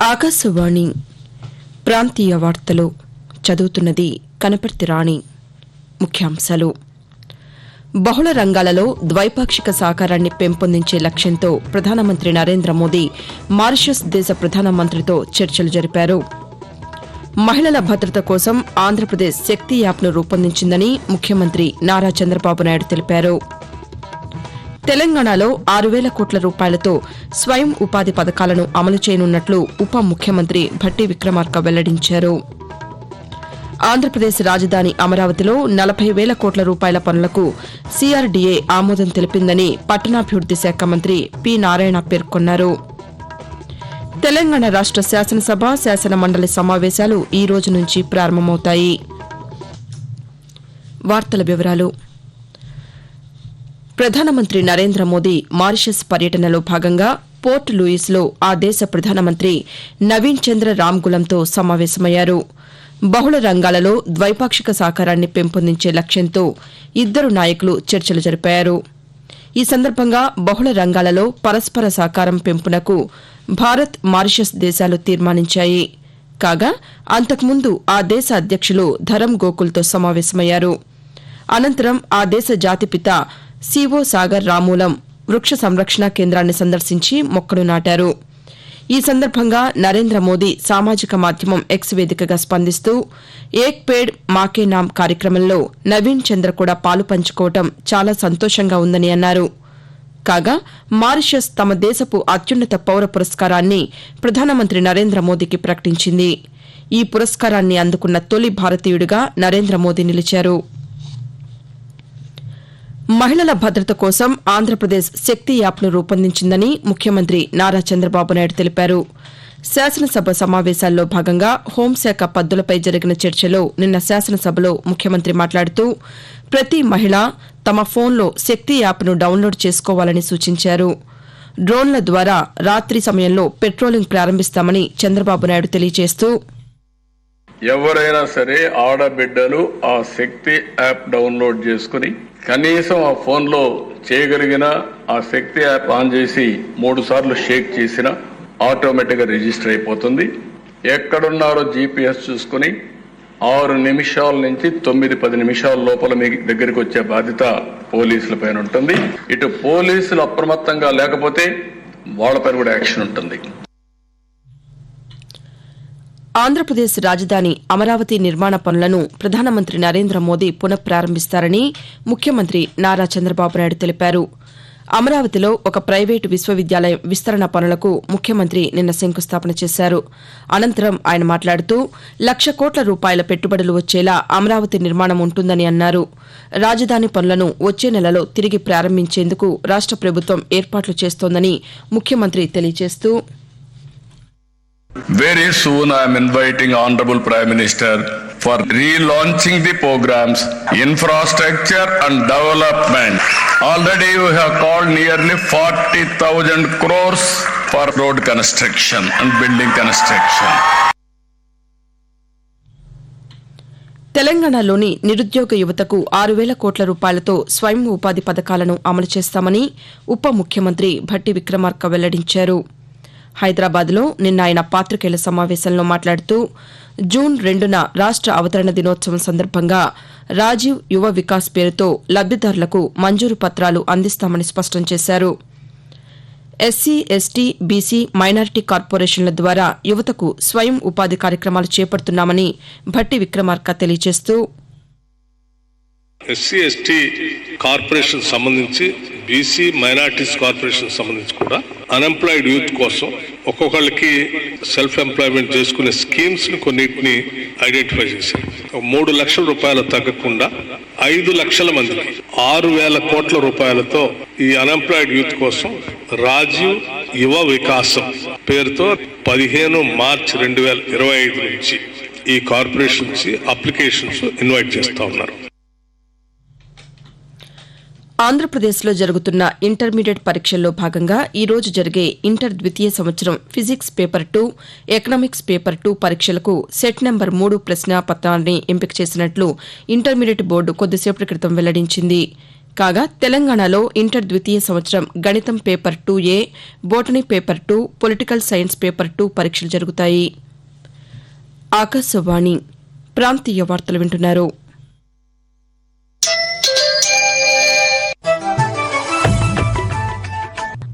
ఆకాశవాణి ప్రాంతీయ వార్తలు చదువుతున్నది కనపర్తి రాణి. ముఖ్యాంశాలు. బహుళ రంగాలలో ద్వైపాక్షిక సహకారాన్ని పెంపొందించే లక్ష్యంతో ప్రధానమంత్రి నరేంద్ర మోదీ మారిషస్ దేశ ప్రధానమంత్రితో చర్చలు జరిపారు. మహిళల భద్రత కోసం ఆంధ్రప్రదేశ్ శక్తి యాప్ను రూపొందించిందని ముఖ్యమంత్రి నారా చంద్రబాబు నాయుడు తెలిపారు. తెలంగాణలో ఆరు వేల కోట్ల రూపాయలతో స్వయం ఉపాధి పథకాలను అమలు చేయనున్నట్లు ఉప ముఖ్యమంత్రి భట్టి విక్రమార్క వెల్లడించారు. ఆంధ్రప్రదేశ్ రాజధాని అమరావతిలో నలభై వేల కోట్ల రూపాయల పనులకు సీఆర్డీఏ ఆమోదం తెలిపిందని పట్టణాభివృద్ది శాఖ మంత్రి పి నారాయణ పేర్కొన్నారు. తెలంగాణ రాష్ట శాసనసభ శాసన మండలి సమావేశాలు ఈ రోజు నుంచి ప్రారంభమవుతాయి. వార్తల వివరాలు ప్రధానమంత్రి నరేంద్ర మోదీ మారిషస్ పర్యటనలో భాగంగా పోర్ట్ లూయిస్లో ఆ దేశ ప్రధానమంత్రి నవీన్ చంద్ర రామ్గులంతో సమావేశమయ్యారు. బహుళ రంగాలలో ద్వైపాక్షిక సహకారాన్ని పెంపొందించే లక్ష్యంతో ఇద్దరు నాయకులు చర్చలు జరిపారు. ఈ సందర్భంగా బహుళ రంగాలలో పరస్పర సహకారం పెంపునకు భారత్ మారిషస్ దేశాలు తీర్మానించాయి. కాగా అంతకుముందు ఆ దేశ అధ్యక్షులు ధరం గోకుల్తో సమావేశమయ్యారు. అనంతరం ఆ దేశ జాతిపిత సివో సాగర్ రామూలం వృక్ష సంరక్షణ కేంద్రాన్ని సందర్శించి మొక్కలు నాటారు. ఈ సందర్భంగా నరేంద్ర మోదీ సామాజిక మాధ్యమం ఎక్స్ వేదికగా స్పందిస్తూ ఏక్ పేడ్ మాకే నామ్ కార్యక్రమంలో నవీన్ చంద్ర కూడా పాలు పంచుకోవటం చాలా సంతోషంగా ఉందని అన్నారు. కాగా మారిషస్ తమ దేశపు అత్యున్నత పౌర పురస్కారాన్ని ప్రధానమంత్రి నరేంద్ర మోదీకి ప్రకటించింది. ఈ పురస్కారాన్ని అందుకున్న తొలి భారతీయుడిగా నరేంద్ర మోదీ నిలిచారు. మహిళల భద్రత కోసం ఆంధ్రప్రదేశ్ శక్తి యాప్ను రూపొందించిందని ముఖ్యమంత్రి నారా చంద్రబాబు నాయుడు తెలిపారు. శాసనసభ సమావేశాల్లో భాగంగా హోంశాఖ పద్దులపై జరిగిన చర్చలో నిన్న శాసనసభలో ముఖ్యమంత్రి మాట్లాడుతూ ప్రతి మహిళ తమ ఫోన్లో శక్తి యాప్ను డౌన్లోడ్ చేసుకోవాలని సూచించారు. డ్రోన్ల ద్వారా రాత్రి సమయంలో పెట్రోలింగ్ ప్రారంభిస్తామని చంద్రబాబు నాయుడు తెలియజేస్తూ ఎవరైనా సరే ఆడబిడ్డలు ఆ శక్తి యాప్ డౌన్లోడ్ చేసుకుని కనీసం ఆ ఫోన్లో చేయగలిగిన ఆ శక్తి యాప్ ఆన్ చేసి మూడు సార్లు షేక్ చేసిన ఆటోమేటిక్గా రిజిస్టర్ అయిపోతుంది. ఎక్కడున్నారో జీపీఎస్ చూసుకుని ఆరు నిమిషాల నుంచి తొమ్మిది పది నిమిషాల లోపల మీ దగ్గరికి వచ్చే బాధ్యత పోలీసుల పైన ఉంటుంది. ఇటు పోలీసులు అప్రమత్తంగా లేకపోతే వాళ్ళపైన కూడా యాక్షన్ ఉంటుంది. ఆంధ్రప్రదేశ్ రాజధాని అమరావతి నిర్మాణ పనులను ప్రధానమంత్రి నరేంద్ర మోదీ పునఃప్రారంభిస్తారని ముఖ్యమంత్రి నారా చంద్రబాబు నాయుడు తెలిపారు. అమరావతిలో ఒక ప్రైవేటు విశ్వవిద్యాలయం విస్తరణ పనులకు ముఖ్యమంత్రి నిన్న శంకుస్థాపన చేశారు. అనంతరం ఆయన మాట్లాడుతూ లక్ష కోట్ల రూపాయల పెట్టుబడులు వచ్చేలా అమరావతి నిర్మాణం ఉంటుందని అన్నారు. రాజధాని పనులను వచ్చే నెలలో తిరిగి ప్రారంభించేందుకు రాష్ట ప్రభుత్వం ఏర్పాట్లు చేస్తోందని ముఖ్యమంత్రి తెలియజేస్తూ Very soon I am inviting Honorable Prime Minister for relaunching the programs, infrastructure and development. Already we have called nearly 40,000 crores for road construction and building construction. తెలంగాణలోని నిరుద్యోగ యువతకు ఆరు వేల కోట్ల రూపాయలతో స్వయం ఉపాధి పథకాలను అమలు చేస్తామని ఉప ముఖ్యమంత్రి భట్టి విక్రమార్క వెల్లడించారు హైదరాబాద్లో నిన్న ఆయన పాతికేయుల సమావేశంలో మాట్లాడుతూ జూన్ రెండున రాష్ట అవతరణ దినోత్సవం సందర్భంగా రాజీవ్ యువ వికాస్ పేరుతో లబ్దిదారులకు మంజూరు పత్రాలు అందిస్తామని స్పష్టం చేశారు. ఎస్సీ ఎస్టీ బీసీ మైనారిటీ కార్పొరేషన్ల ద్వారా యువతకు స్వయం ఉపాధి కార్యక్రమాలు చేపడుతున్నామని భట్టి విక్రమార్క తెలియజేస్తూ ఎస్సీ ఎస్టీ కార్పొరేషన్ సంబంధించి బీసీ మైనార్టీస్ కార్పొరేషన్ సంబంధించి కూడా అన్ఎంప్లాయిడ్ యూత్ కోసం ఒక్కొక్కళ్ళకి సెల్ఫ్ ఎంప్లాయ్మెంట్ చేసుకునే స్కీమ్స్ని కొన్నిటిని ఐడెంటిఫై చేశారు. మూడు లక్షల రూపాయలు తగ్గకుండా ఐదు లక్షల మందికి ఆరు వేల కోట్ల రూపాయలతో ఈ అన్ఎంప్లాయిడ్ యూత్ కోసం రాజీవ్ యువ వికాసం పేరుతో పదిహేను మార్చ్ రెండు వేల ఇరవై ఐదు నుంచి ఈ కార్పొరేషన్స్ అప్లికేషన్స్ ఇన్వైట్ చేస్తా ఉన్నారు. ఆంధ్రప్రదేశ్లో జరుగుతున్న ఇంటర్మీడియట్ పరీక్షల్లో భాగంగా ఈ రోజు జరిగే ఇంటర్ ద్వితీయ సంవత్సరం physics paper two economics paper two పరీక్షలకు సెట్ నెంబర్ మూడు ప్రశ్నాపత్రాన్ని ఎంపిక చేసినట్లు ఇంటర్మీడియట్ బోర్డు కొద్దిసేపటి క్రితం వెల్లడించింది. కాగా తెలంగాణలో ఇంటర్ ద్వితీయ సంవత్సరం గణితం paper two A botany paper two political science paper two పరీక్షలు జరుగుతాయి. ఆకాశవాణి ప్రాంతీయ వార్తలు వింటున్నారు.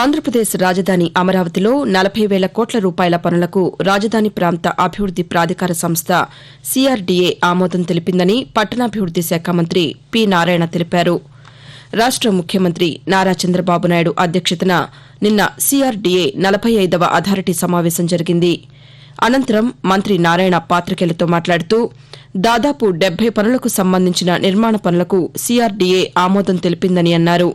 ఆంధ్రప్రదేశ్ రాజధాని అమరావతిలో నలభై వేల కోట్ల రూపాయల పనులకు రాజధాని ప్రాంత అభివృద్ది ప్రాధికార సంస్థ సీఆర్డీఏ ఆమోదం తెలిపిందని పట్టణాభివృద్ది శాఖ మంత్రి పి నారాయణ తెలిపారు. రాష్ట ముఖ్యమంత్రి నారా చంద్రబాబు నాయుడు అధ్యక్షతన నిన్న సీఆర్డీఏ నలభై ఐదవ అథారిటీ సమావేశం జరిగింది. అనంతరం మంత్రి నారాయణ పాతికేయులతో మాట్లాడుతూ దాదాపు డెబ్బై పనులకు సంబంధించిన నిర్మాణ పనులకు సీఆర్డీఏ ఆమోదం తెలిపిందని అన్నారు.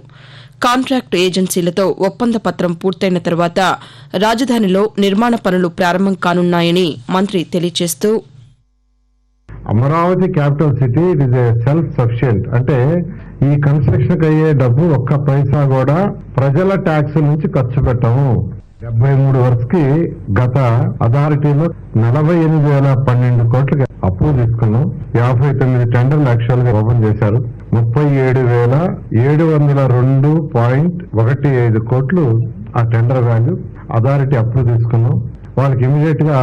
కాంట్రాక్టు ఏజెన్సీలతో ఒప్పంద పత్రం పూర్తయిన తర్వాత రాజధానిలో నిర్మాణ పనులు ప్రారంభం కానున్నాయని మంత్రి తెలియజేస్తూ Amaravati capital city it is self sufficient అంటే ఈ కన్స్ట్రక్షన్ అయ్యే డబ్బు ఒక్క పైసా కూడా ప్రజల ట్యాక్స్ నుంచి ఖర్చు పెట్టము. డెబ్బై మూడు వర్క్స్కి గత అథారిటీలో నలభై ఎనిమిది వేల పన్నెండు కోట్లు అప్పు తీసుకున్నాం. యాభై తొమ్మిది టెండర్లు యాక్చువల్ ఓపెన్ చేశారు. ముప్పై ఏడు వేల ఏడు వందల రెండు పాయింట్ ఒకటి ఐదు కోట్లు ఆ టెండర్ వాల్యూ అథారిటీ అప్పు తీసుకున్నాం. వాళ్ళకి ఇమీడియట్గా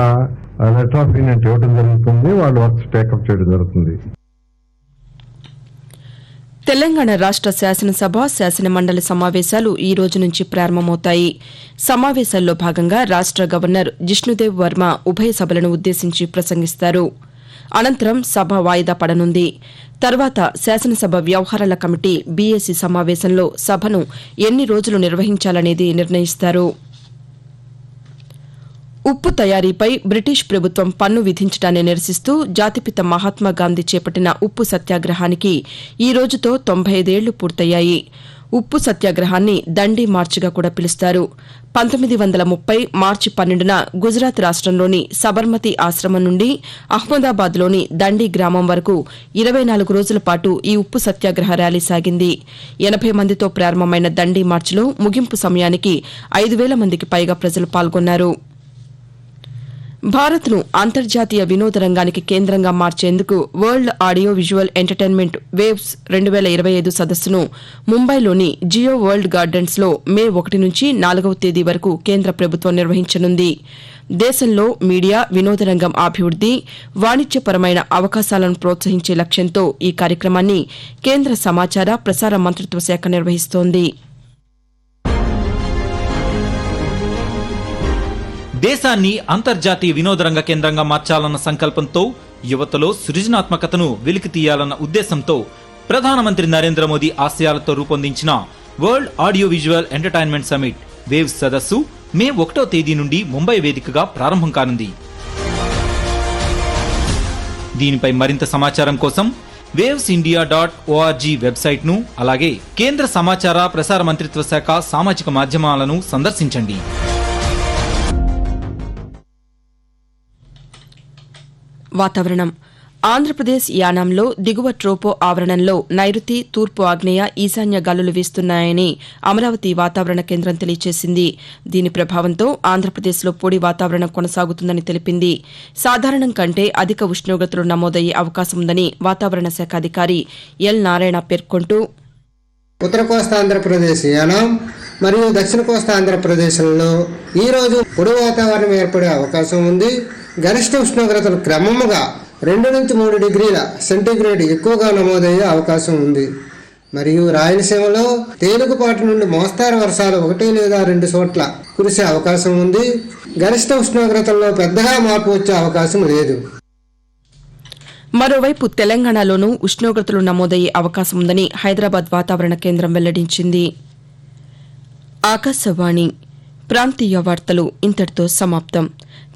లెటర్ ఆఫ్ యూనియన్ ఇవ్వడం జరుగుతుంది. వాళ్ళు వర్క్స్ టేకప్ చేయడం జరుగుతుంది. తెలంగాణ రాష్ట శాసనసభ శాసన మండలి సమావేశాలు ఈ రోజు నుంచి ప్రారంభమవుతాయి. సమావేశాల్లో భాగంగా రాష్ట గవర్నర్ జిష్ణుదేవ్ వర్మ ఉభయ సభలను ఉద్దేశించి ప్రసంగిస్తారు. అనంతరం సభ వాయిదా పడనుంది. తర్వాత శాసనసభ వ్యవహారాల కమిటీ బీఎస్సీ సమావేశంలో సభను ఎన్ని రోజులు నిర్వహించాలనేది నిర్ణయిస్తారు. ఉప్పు తయారీపై బ్రిటిష్ ప్రభుత్వం పన్ను విధించడాన్ని నిరసిస్తూ జాతిపిత మహాత్మాగాంధీ చేపట్టిన ఉప్పు సత్యాగ్రహానికి ఈ రోజుతో తొంభై ఐదేళ్ళు పూర్తయ్యాయి. ఉప్పు సత్యాగ్రహాన్ని దండి మార్చిగా కూడా పిలుస్తారు. పంతొమ్మిది వందల ముప్పై మార్చి పన్నెండున గుజరాత్ రాష్టంలోని సబర్మతి ఆశ్రమం నుండి అహ్మదాబాద్లోని దండి గ్రామం వరకు ఇరవై నాలుగు రోజుల పాటు ఈ ఉప్పు సత్యాగ్రహ ర్యాలీ సాగింది. ఎనభై మందితో ప్రారంభమైన దండి మార్చిలో ముగింపు సమయానికి ఐదు వేల మందికి పైగా ప్రజలు పాల్గొన్నారు. భారత్ను అంతర్జాతీయ వినోద రంగానికి కేంద్రంగా మార్చేందుకు world audio visual entertainment waves రెండు వేల ఇరవై ఐదు సదస్సును ముంబైలోని జియో వరల్డ్ గార్డెన్స్లో మే ఒకటి నుంచి నాలుగవ తేదీ వరకు కేంద్ర ప్రభుత్వం నిర్వహించనుంది. దేశంలో మీడియా వినోద రంగం అభివృద్ది వాణిజ్యపరమైన అవకాశాలను ప్రోత్సహించే లక్ష్యంతో ఈ కార్యక్రమాన్ని కేంద్ర సమాచార ప్రసార మంత్రిత్వ శాఖ నిర్వహిస్తోంది. దేశాన్ని అంతర్జాతీయ వినోదరంగ కేంద్రంగా మార్చాలన్న సంకల్పంతో యువతలో సృజనాత్మకతను వెలికి తీయాలన్న ఉద్దేశంతో ప్రధానమంత్రి నరేంద్ర మోదీ ఆశయాలతో రూపొందించిన world audio visual entertainment summit waves సదస్సు మే ఒకటో తేదీ నుండి ముంబై వేదికగా ప్రారంభం కానుంది. దీనిపై మరింత సమాచారం కోసం వేవ్స్ ఇండియా డాట్ ఓఆర్జీ వెబ్సైట్ను అలాగే కేంద్ర సమాచార ప్రసార మంత్రిత్వ శాఖ సామాజిక మాధ్యమాలను సందర్శించండి. వాతావరణం. ఆంధ్రప్రదేశ్ యానాంలో దిగువ ట్రోపో ఆవరణంలో నైరుతి తూర్పు ఆగ్నేయ ఈశాన్య గాలులు వీస్తున్నాయని అమరావతి వాతావరణ కేంద్రం తెలియజేసింది దీని ప్రభావంతో ఆంధ్రప్రదేశ్లో పొడి వాతావరణం కొనసాగుతుందని తెలిపింది. సాధారణం కంటే అధిక ఉష్ణోగ్రతలు నమోదయ్యే అవకాశం ఉందని వాతావరణ శాఖ అధికారి ఎల్ నారాయణ పేర్కొంటూ ఉత్తర కోస్తా ఆంధ్రప్రదేశ్ యానాం మరియు దక్షిణ కోస్తా ఆంధ్రప్రదేశ్లో ఈరోజు పొడి వాతావరణం ఏర్పడే అవకాశం ఉంది. గరిష్ట ఉష్ణోగ్రతలు క్రమముగా రెండు నుంచి మూడు డిగ్రీల సెంటీగ్రేడ్ ఎక్కువగా నమోదయ్యే అవకాశం ఉంది. మరియు రాయలసీమలో తేలికపాటి నుండి మోస్తారు వర్షాలు ఒకటి లేదా రెండు చోట్ల కురిసే అవకాశం ఉంది. గరిష్ట ఉష్ణోగ్రతల్లో పెద్దగా మార్పు వచ్చే అవకాశం లేదు. మరోవైపు తెలంగాణలోనూ ఉష్ణోగ్రతలు నమోదయ్యే అవకాశం ఉందని హైదరాబాద్ వాతావరణ కేంద్రం వెల్లడించింది. ఆకాశవాణి ప్రాంతీయ వార్తలు ఇంతటితో సమాప్తం.